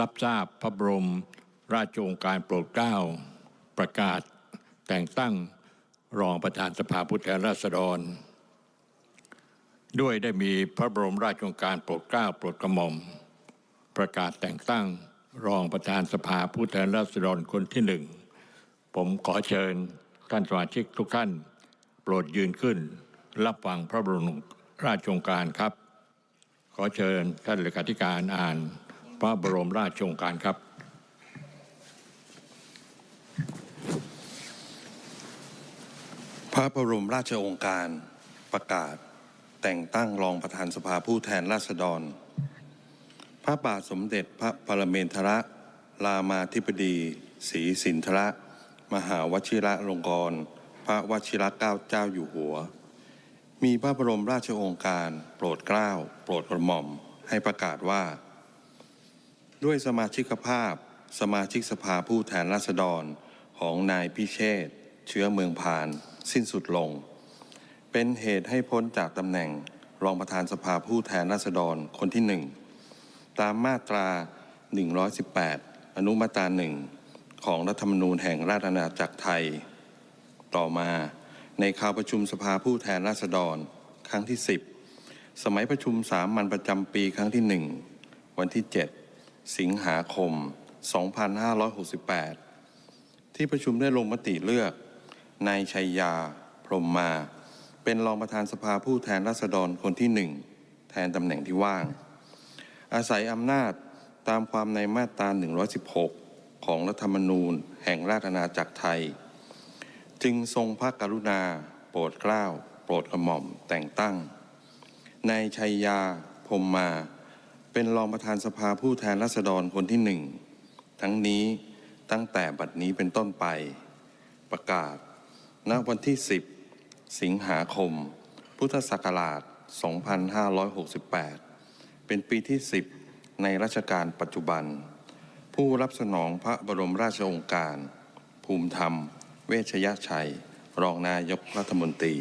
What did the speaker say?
รับทราบพระบรม ราชโองการโปรดเกล้า ประกาศแต่งตั้งรองประธานสภาผู้แทนราษฎร ด้วยได้มีพระบรมราชโองการโปรดเกล้าโปรดกระหม่อม ประกาศแต่งตั้งรองประธานสภาผู้แทนราษฎรคนที่หนึ่ง ผมขอเชิญท่านสมาชิกทุกท่าน โปรดยืนขึ้น รับฟังพระบรมราชโองการครับ ขอเชิญท่านเลขาธิการอ่าน พระบรมราชโองการครับ พระบรมราชโองการประกาศ แต่งตั้งรองประธานสภาผู้แทนราษฎร พระบาทสมเด็จพระปรเมนทรรามาธิบดีศรีสินทรมหาวชิระลงกรณพระวชิระเกล้าเจ้าอยู่หัว มีพระบรมราชโองการ โปรดเกล้า โปรดกระหม่อม ให้ประกาศว่า ด้วยสมาชิกภาพ สมาชิกสภาผู้แทนราษฎรของนายพิเชษเชื้อเมืองพาน สิ้นสุดลง เป็นเหตุให้พ้นจากตำแหน่งรองประธานสภาผู้แทนราษฎรคนที่หนึ่งตามมาตรา 118 อนุมาตราหนึ่งของรัฐธรรมนูญแห่งราชอาณาจักรไทย ต่อมาในข่าวประชุมสภาผู้แทนราษฎรครั้งที่ 10 สมัยประชุมสามัญประจำปีครั้งที่ 1 วันที่ 7 สิงหาคม 2568 ที่ประชุมได้ลงมติเลือกนายชัยยา พรหมมา เป็นรองประธานสภาผู้แทนราษฎรคนที่หนึ่งแทนตำแหน่งที่ว่าง อาศัยอำนาจตามความในมาตรา 116 ของรัฐธรรมนูญแห่งราชอาณาจักรไทย จึงทรงพระกรุณา โปรดเกล้า โปรดกระหม่อมแต่งตั้งนายชัยยา พรหมมา เป็นรองประธานสภาผู้แทนราษฎรคนที่หนึ่ง ทั้งนี้ตั้งแต่บัดนี้เป็นต้นไป ประกาศ ณ วันที่ 10 สิงหาคม พุทธศักราช 2568 เป็นปีที่ 10 ในรัชกาลปัจจุบัน ผู้รับสนองพระบรมราชโองการ ภูมิธรรม เวชยชัย รองนายกรัฐมนตรี